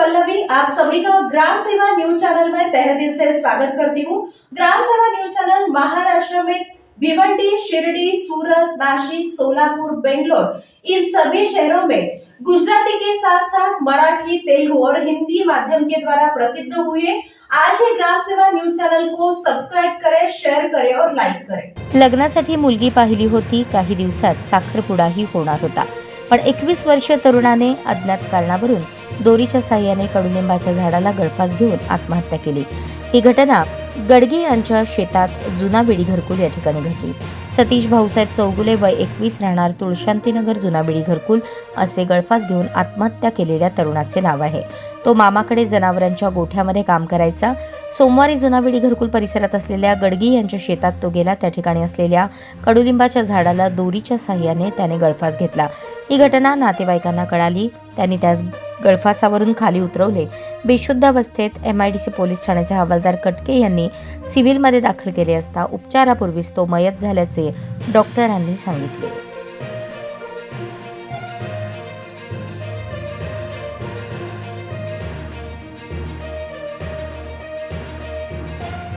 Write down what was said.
पल्लवी आप सभी का ग्राम सेवा न्यूज चैनल में तहे दिल से स्वागत करती हूँ। ग्राम सेवा न्यूज चैनल महाराष्ट्र में भिवंडी शिरडी सूरत नासिक सोलापुर बेंगलोर इन सभी शहरों में गुजराती के साथ साथ मराठी तेलुगु और हिंदी माध्यम के द्वारा प्रसिद्ध हुए आज ही ग्राम सेवा न्यूज चैनल को सब्सक्राइब करें शेयर करें और लाइक करें। लग्नासाठी मुलगी पाहिली होती काही दिवसात साखरपुडाही होणार होता. पण एकवीस वर्ष तरुणाने अज्ञात कारणावरून दोरीच्या साह्याने कडुलिंबाच्या झाडाला गळफास घेऊन आत्महत्या केली. ही घटना गडगे यांच्या शेतात जुना बिडी घरकुल या ठिकाणी घडली. सतीश भाऊसाहेब चौगुले वय एकवीस राहणार तुळशांतीनगर जुना बिडी घरकुल असे गळफास घेऊन आत्महत्या केलेल्या तरुणाचे नाव आहे. तो मामाकडे जनावरांच्या गोठ्यामध्ये काम करायचा. सोमवारी जुनाबिडी घरकुल परिसरात असलेल्या गडगी यांच्या शेतात तो गेला. त्या ठिकाणी असलेल्या कडुलिंबाच्या झाडाला दोरीच्या साह्याने त्याने गळफास घेतला. ही घटना नातेवाईकांना कळाली. त्यांनी त्यास गळफासावरून खाली उतरवले. बेशुद्ध अवस्थेत सी पोलीस ठाण्याचे हवालदार कटके यांनी सिव्हिलमध्ये दाखल केले असता उपचारापूर्वीच तो मयत झाल्याचे डॉक्टरांनी सांगितले.